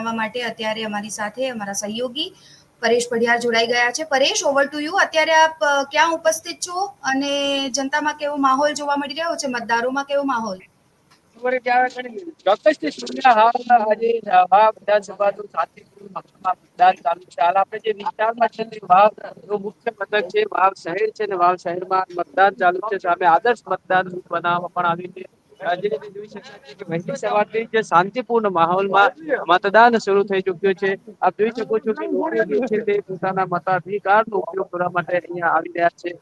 જણાવવા માટે અત્યારે અમારી સાથે અમારા સહયોગી પરેશ પઢિયાર જોડાઈ ગયા છે. પરેશ ઓવર ટુ યુ અત્યારે આપ ક્યાં ઉપસ્થિત છો અને જનતામાં કેવો માહોલ જોવા મળી રહ્યો છે? મતદારોમાં કેવો માહોલ? વાવ વિધાનસભાનું મતદાન ચાલુ છે. હાલ વાવ શહેર છે ને ચાલુ છે. આદર્શ મતદાન બનાવવા પણ આવ્યું છે. અ, જે જોઈ છે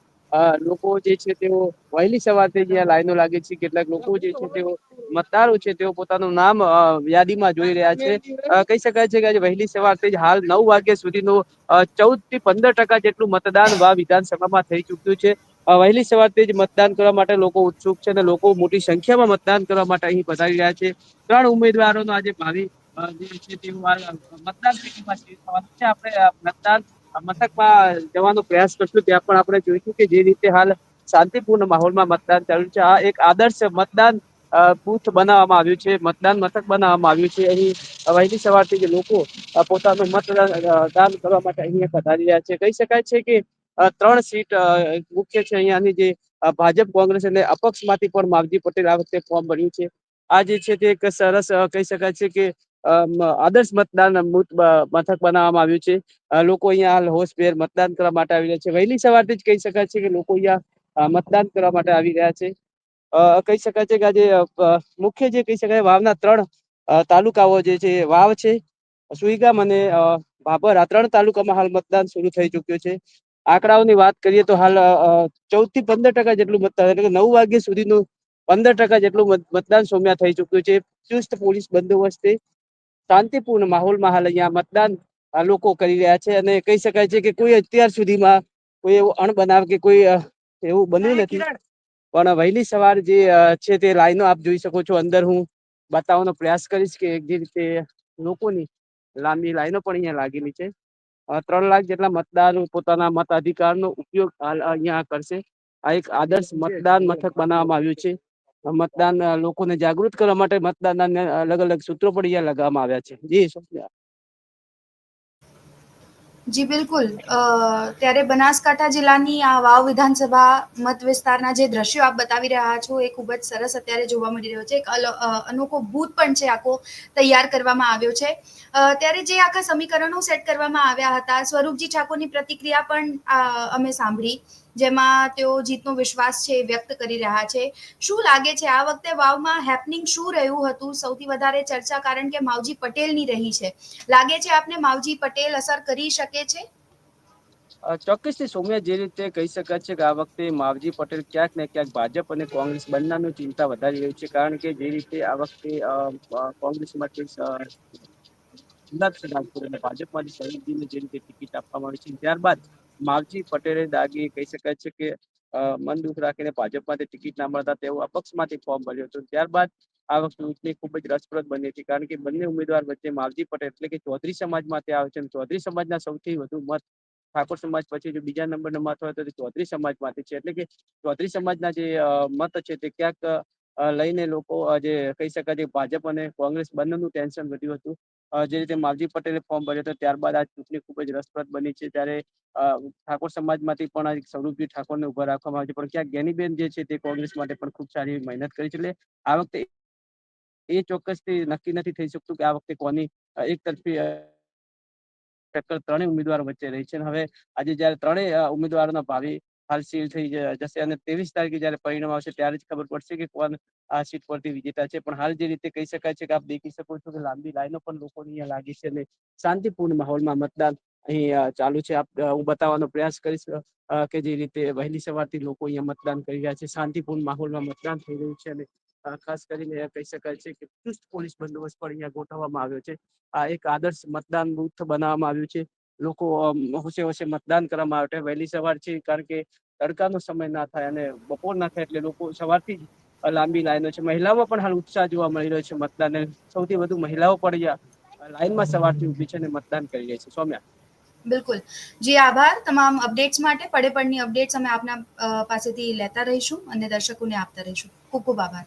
લોકો જે છે તેઓ વહેલી સવારથી જ્યાં લાઈનો લાગી છે કેટલાક લોકો જે છે તેઓ મતદારો છે તેઓ પોતાનું નામ યાદીમાં જોઈ રહ્યા છે. કહી શકાય છે કે આજે વહેલી સવારથી જ હાલ નવ વાગ્યા સુધીનું ચૌદથી પંદર ટકા જેટલું મતદાન વા વિધાનસભામાં થઈ ચુક્યું છે. વહેલી સવારથી જ મતદાન કરવા માટે લોકો ઉત્સુક છે અને લોકો મોટી સંખ્યામાં મતદાન કરવા માટે અહીં પધારી રહ્યા છે. ત્રણ ઉમેદવારોનો આજે ભાવિ જે છે તેઓ મતદાન પેટીમાં થવાનું છે. આપણે મતદાન મથકમાં જવાનો પ્રયાસ કરશું. ત્યાં પણ આપણે જોઈશું કે જે રીતે હાલ શાંતિપૂર્ણ માહોલમાં મતદાન ચાલુ છે. આ એક આદર્શ મતદાન બૂથ બનાવવામાં આવ્યું છે. મતદાન મથક બનાવવામાં આવ્યું છે. અહીં વહેલી સવારથી જે લોકો પોતાનું મતદાન દાન કરવા માટે અહીંયા પધારી રહ્યા છે. કહી શકાય છે કે ત્રણ સીટ મુખ્ય છે અહીંયાની જે ભાજપ, કોંગ્રેસ અને અપક્ષમાંથી પણ માવજી પટેલ આ વખતે ફોર્મ ભર્યું છે. આ જે છે તે એક સરસ કહી શકાય છે કે આદર્શ મતદાન મથક બનાવવામાં આવ્યું છે. લોકો અહીંયા હાલ હોશભેર મતદાન કરવા માટે આવી રહ્યા છે. વહેલી સવારથી જ કહી શકાય છે કે લોકો અહીંયા મતદાન કરવા માટે આવી રહ્યા છે. કહી શકાય છે કે આજે મુખ્ય જે કહી શકાય વાવના ત્રણ તાલુકાઓ જે છે વાવ છે. સુઈગામ અને ભાભર આ ત્રણ તાલુકામાં હાલ મતદાન શરૂ થઈ ચુક્યું છે. આંકડાઓની વાત કરીએ તો હાલ ચૌદથી પંદર ટકા જેટલું મતદાન એટલે કે નવ વાગ્યા સુધીનું પંદર ટકા જેટલું મતદાન સૌમ્યા થઈ ચુક્યું છે. ચુસ્ત પોલીસ બંદોબસ્તે શાંતિપૂર્ણ માહોલમાં હાલ અહીંયા મતદાન લોકો કરી રહ્યા છે અને કહી શકાય છે કે કોઈ અત્યાર સુધીમાં કોઈ એવું અણબનાવ કે કોઈ એવું બન્યું નથી. પણ વહેલી સવાર જે છે તે લાઈનો આપ જોઈ શકો છો અંદર હું બતાવવાનો પ્રયાસ કરીશ કે જે રીતે લોકોની લાંબી લાઈનો પણ અહીંયા લાગેલી છે. ત્રણ લાખ જેટલા મતદારો પોતાના મતાધિકારનો ઉપયોગ અહીંયા કરશે. આ એક આદર્શ મતદાન મથક બનાવવામાં આવ્યું છે. મતદાન લોકોને જાગૃત કરવા માટે મતદાનના અલગ અલગ સૂત્રો પણ અહીંયા લગાવવામાં આવ્યા છે. જી જી, બિલકુલ. ત્યારે બનાસકાંઠા જિલ્લાની આ વાવ વિધાનસભા મત વિસ્તારના જે દ્રશ્યો આપ બતાવી રહ્યા છો એ ખૂબ જ સરસ અત્યારે જોવા મળી રહ્યો છે. એક અનોખો ભૂત પણ છે આખો તૈયાર કરવામાં આવ્યો છે. ત્યારે જે આખા સમીકરણો સેટ કરવામાં આવ્યા હતા, સ્વરૂપજી ઠાકોરની પ્રતિક્રિયા પણ અમે સાંભળી. જેમાં તેઓ જીતનો વિશ્વાસ છે વ્યક્ત કરી રહ્યા છે. શું લાગે છે આ વખતે વાવમાં હેપનિંગ શું રહ્યું હતું? સૌથી વધારે ચર્ચા કારણ કે માવજી પટેલની રહી છે. લાગે છે આપને માવજી પટેલ અસર કરી શકે છે? ચોક્કસથી સૌમ્ય જે રીતે કહી શકાય છે કે આ વખતે માવજી પટેલ ક્યાંક ને ક્યાંક ભાજપ અને કોંગ્રેસ બંનેનું ચિંતા વધારી રહ્યું છે કારણ કે જે રીતે આ વખતે કોંગ્રેસમાંથી ગુલાબસિંહ રાજપૂત અને ભાજપમાંથી શહીદજીને જે રીતે ટિકિટ આપવામાં આવી છે. ત્યારબાદ માવજી પટેલે દાગી કહી શકાય છે કે મન દુઃખ રાખીને ભાજપમાંથી ટિકિટ ના મળતા તેઓ અપક્ષમાંથી ફોર્મ ભર્યું હતું. ત્યારબાદ આ વખતે ચૂંટણી ખૂબ જ રસપ્રદ બની હતી કારણ કે બંને ઉમેદવાર વચ્ચે માવજી પટેલ એટલે કે ચૌધરી સમાજમાંથી આવે છે ચૌધરી સમાજના સૌથી વધુ મત ઠાકોર સમાજ પછી જો બીજા નંબરનો મત હોય તો તે ચૌધરી સમાજમાંથી છે. એટલે કે ચૌધરી સમાજના જે મત છે તે ક્યાંક લઈને લોકો જે કહી શકાય છે ભાજપ અને કોંગ્રેસ બંનેનું ટેન્શન વધ્યું હતું. જે રીતે માવજી પટેલે ફોર્મ ભર્યો હતો, ત્યારબાદ આ ચૂંટણી ખૂબ જ રસપ્રદ બની છે. ત્યારે ઠાકોર સમાજમાંથી પણ આ સ્વરૂપજી ઠાકોરને ઊભા રાખવામાં આવે છે. પણ ક્યાંક જ્ઞાનીબેન જે છે તે કોંગ્રેસ માટે પણ ખૂબ સારી મહેનત કરી છે. એટલે આ વખતે એ ચોક્કસથી નક્કી નથી થઈ શકતું કે આ વખતે કોની એક તરફી ટક્કર ત્રણેય ઉમેદવારો વચ્ચે રહી છે. અને હવે આજે જયારે ત્રણેય ઉમેદવારોના ભાવિ હાલ સીલ થઈ જશે અને ત્રેવીસ તારીખે જયારે પરિણામ આવશે ત્યારે જ ખબર પડશે કે કોણ આ સીટ પરથી વિજેતા છે. પણ હાલ જે રીતે કહી શકાય છે કે આપ દેખી શકો છો કે લાંબી લાઈનો પણ લોકોની અહીંયા લાગી છે અને શાંતિપૂર્ણ માહોલમાં મતદાન અહીં ચાલુ છે. આપ હું બતાવવાનો પ્રયાસ કરીશ કે જે રીતે વહેલી સવારથી લોકો અહીંયા મતદાન કરી રહ્યા છે. શાંતિપૂર્ણ માહોલમાં મતદાન થઈ રહ્યું છે અને ખાસ કરીને કહી શકાય છે કે ચુસ્ત પોલીસ બંદોબસ્ત પણ અહીંયા ગોઠવવામાં આવ્યો છે. આ એક આદર્શ મતદાન બુથ બનાવવામાં આવ્યું છે. લોકો હોશે હોશે મતદાન કરવામાં આવે વહેલી સવાર છે કારણ કે તડકાનો સમય ના થાય અને બપોર ના થાય એટલે લોકો સવારથી જ લાંબી લાઈનો છે. મહિલાઓમાં પણ હાલ ઉત્સાહ જોવા મળી રહ્યો છે મતદાન સૌથી વધુ મહિલાઓ અહીંયા લાઈનમાં સવારથી ઊભી છે અને મતદાન કરી રહી છે. સૌમ્યા. બિલકુલ. જી, આભાર. તમામ અપડેટ્સ માટે પડે પડની અપડેટ્સ અમે આપના પાસેથી લેતા રહીશું અને દર્શકોને આપતા રહીશું. ખૂબ ખૂબ આભાર.